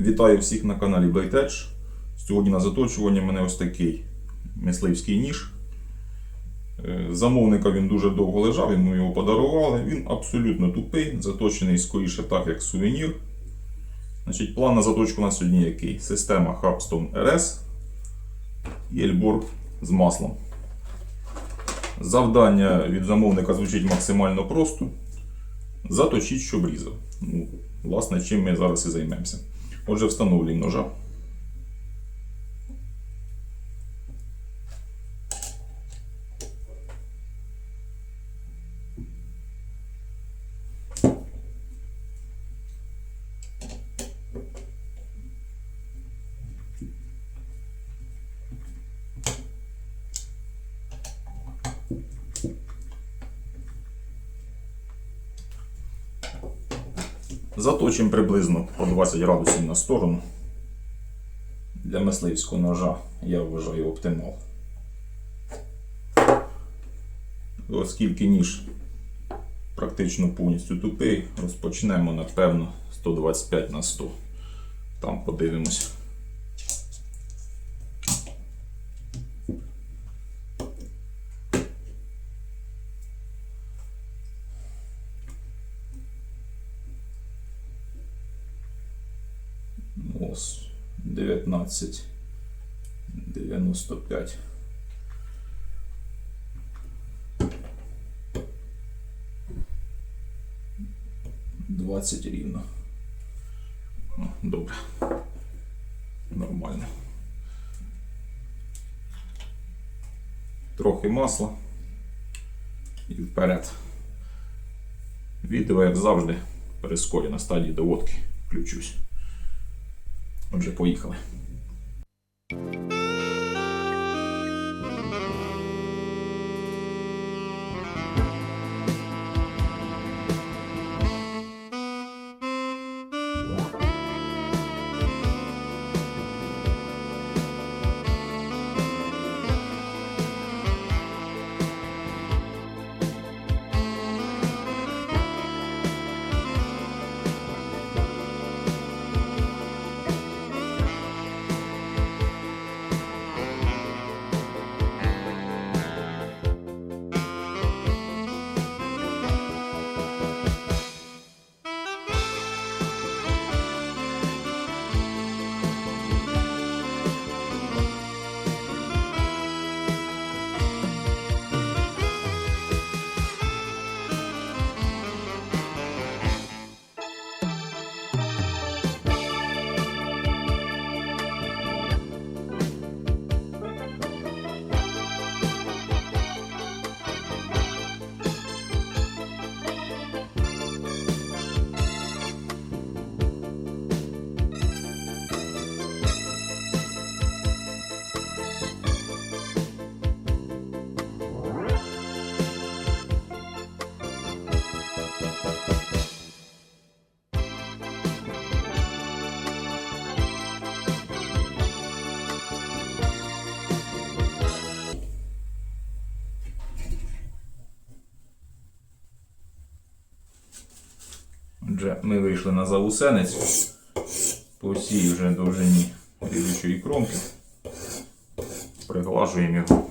Вітаю всіх на каналі Blade. Сьогодні на заточуванні в мене ось такий мисливський ніж. Е, Замовника він дуже довго лежав, йому його подарували. Він абсолютно тупий, заточений скоріше так, як сувенір. Значить, план на заточку у нас сьогодні який? Система Hubstone RS і ельбор з маслом. Завдання від замовника звучить максимально просто. Заточіть, щоб різав. Ну, власне, чим ми зараз і займемося. Отже, встановлюємо ножа. Заточимо приблизно по 20 градусів на сторону. Для мисливського ножа я вважаю оптимал. Оскільки ніж практично повністю тупий, розпочнемо напевно 125 на 100. Там подивимось. 19 95. Двадцять рівно. О, Добре. Нормально. Трохи масла. І вперед. Відео, як завжди, перескорю на стадії доводки. Включусь. Отже, поїхали. Ми вийшли на заусенець по всій вже довжині ріжучої кромки. Приглажуємо його.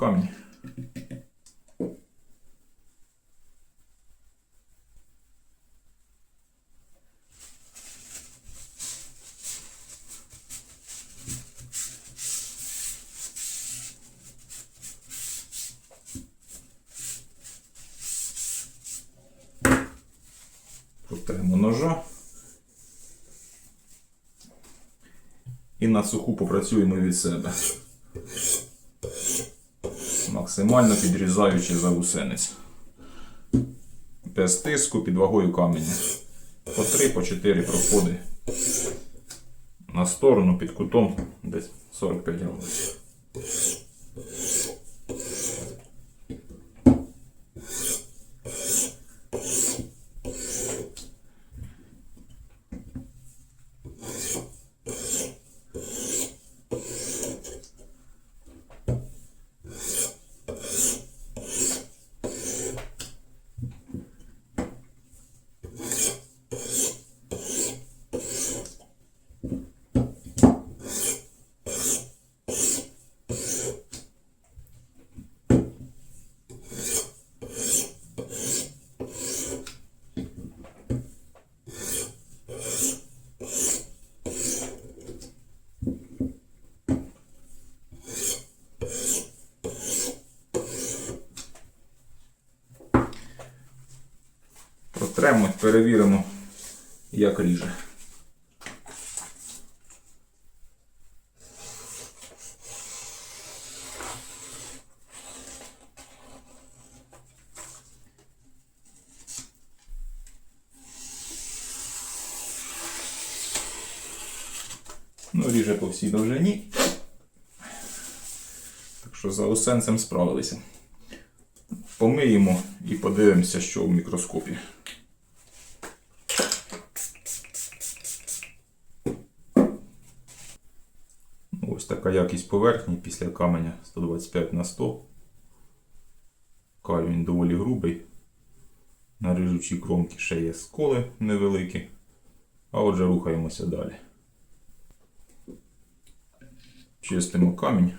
Камінь. Протремо ножа. І на суху попрацюємо від себе. Максимально підрізаючи заусенець. Без тиску під вагою каменя. по 3, по 4 проходи на сторону під кутом десь 45 градусів. Протремо, перевіримо, як ріже. Ну, ріже по всій довжині. Так що за усенцем справилися. Помиємо і подивимося, що в мікроскопі. Така якість поверхні після каменя 125 на 100. Камінь доволі грубий. На рижучій кромці ще є сколи невеликі. А отже рухаємося далі. Чистимо камінь.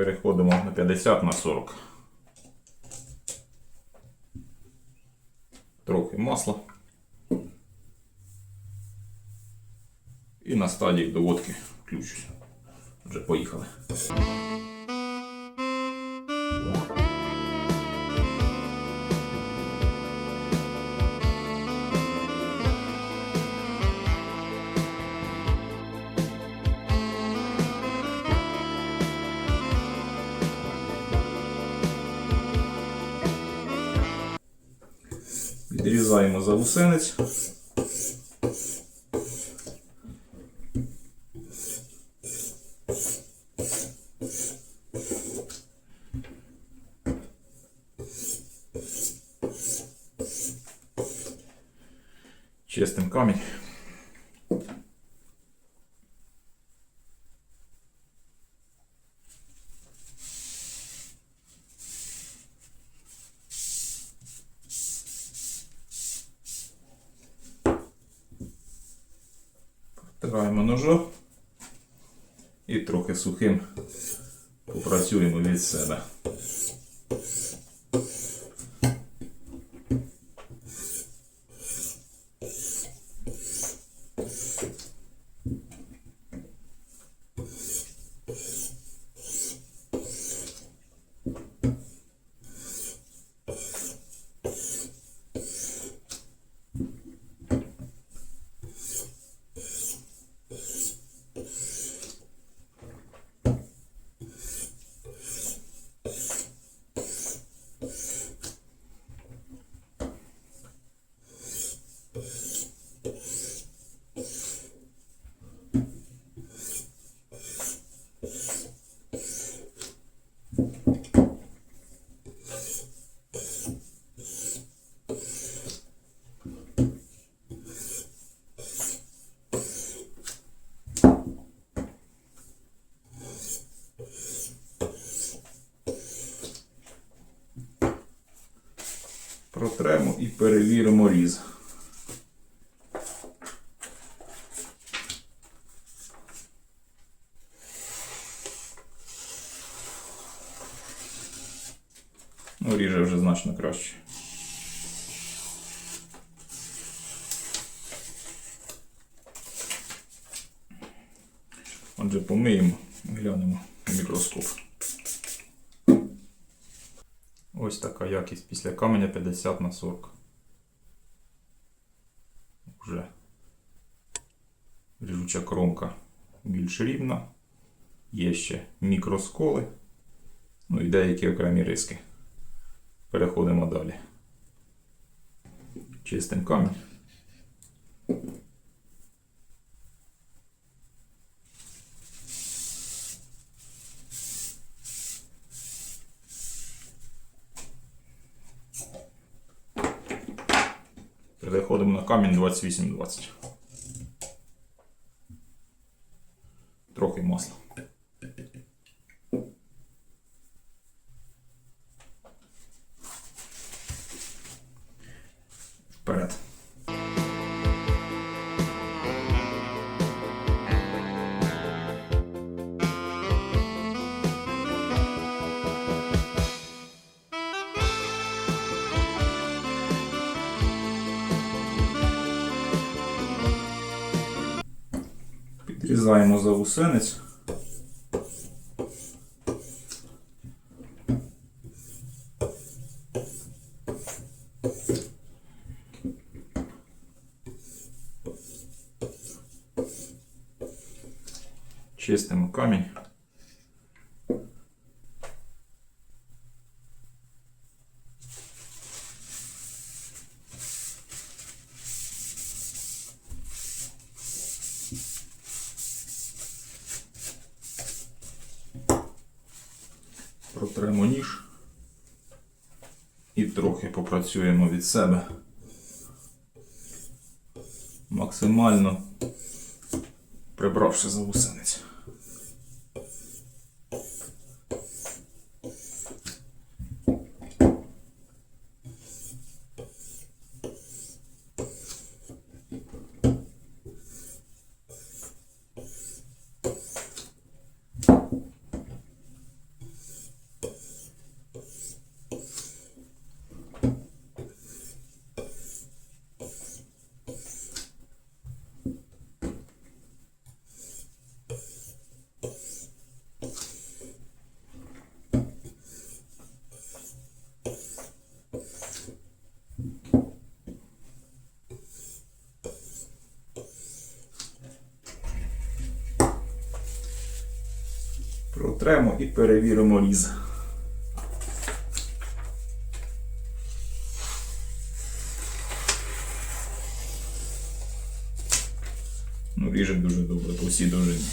Переходимо на 50 на 40. Трохи масла. І на стадії доводки включусь. Вже поїхали. Відрізаємо завусенець. Чистим камінь. Ножа і трохи сухим попрацюємо від себе. Протремо і перевіримо різ. Ну, ріже вже значно краще. Отже, помиємо, глянемо в мікроскоп. Ось така якість після каменя 50 на 40. Уже ріжучий нержавіюча кромка більш рівна. Є ще мікросколи, ну і деякі окремі риски. Переходимо далі. Чистим камінь. Переходимо на камінь 2820. Трохи масла. Вперед. Підрізаємо завусенець. Чистимо камінь. Протремо ніж і трохи попрацюємо від себе. Максимально прибравши завусенець. Протремо і перевіримо різ. Ну, ріже дуже добре по всій довжині.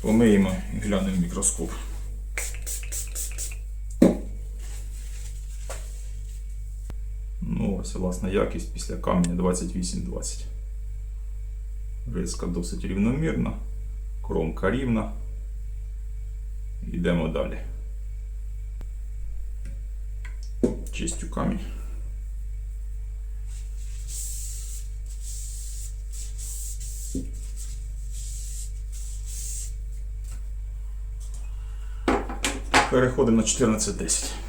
Помиємо і глянемо в мікроскоп. Ось власна якість після каменя 28-20. Риска досить рівномірна, кромка рівна. Йдемо далі. Чистю камінь. Переходимо на 14.10.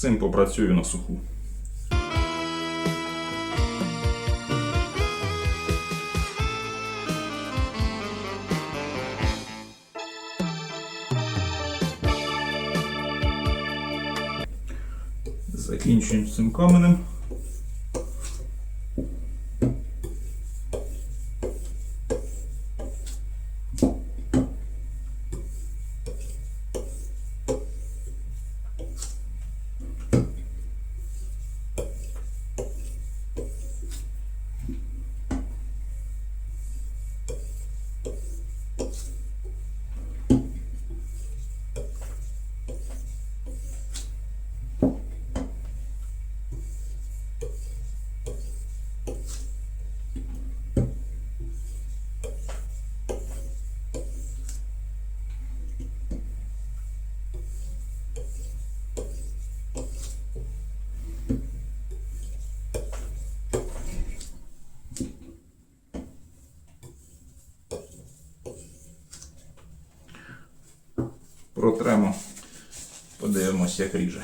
Цим попрацюю на суху. Закінчуємо цим каменем. протремо, подивимось, як ріже.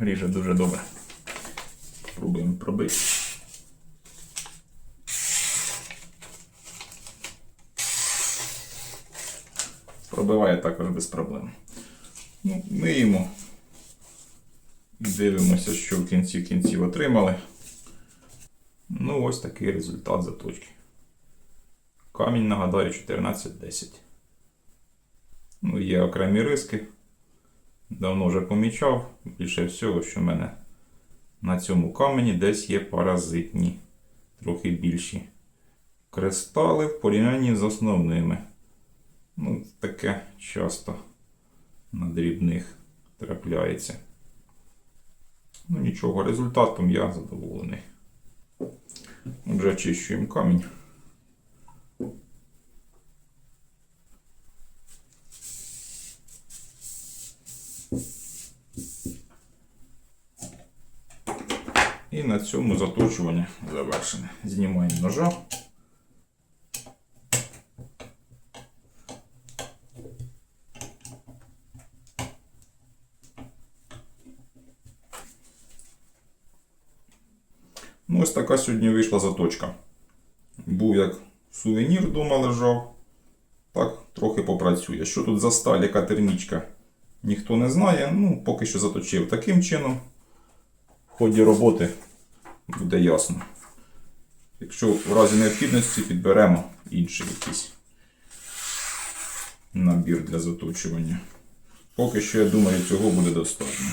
Ріже дуже добре. Пробуємо пробити. Пробиває також без проблем. Ну, миємо. І дивимося, що в кінці кінців отримали. Ну, ось такий результат заточки. Камінь, нагадаю, 14-10. Ну, є окремі риски. Давно вже помічав. Більше всього, що в мене на цьому камені десь є паразитні, трохи більші кристали в порівнянні з основними. Ну, таке часто на дрібних трапляється. Ну нічого, результатом я задоволений. Отже, очищуємо камінь. І на цьому заточування завершене. Знімаємо ножа. Ну, ось така сьогодні вийшла заточка. Був як сувенір вдома лежав. Так, трохи попрацює. Що тут за сталь, яка термічка? Ніхто не знає. Ну, поки що заточив таким чином. В ході роботи буде ясно. Якщо в разі необхідності підберемо інший якийсь набір для заточування. Поки що, я думаю, цього буде достатньо.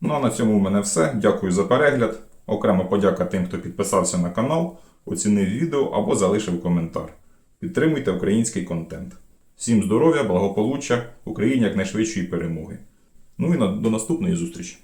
Ну а на цьому в мене все. Дякую за перегляд. Окремо подяка тим, хто підписався на канал, оцінив відео або залишив коментар. Підтримуйте український контент. Всім здоров'я, благополуччя, Україні якнайшвидшої перемоги. Ну і до наступної зустрічі!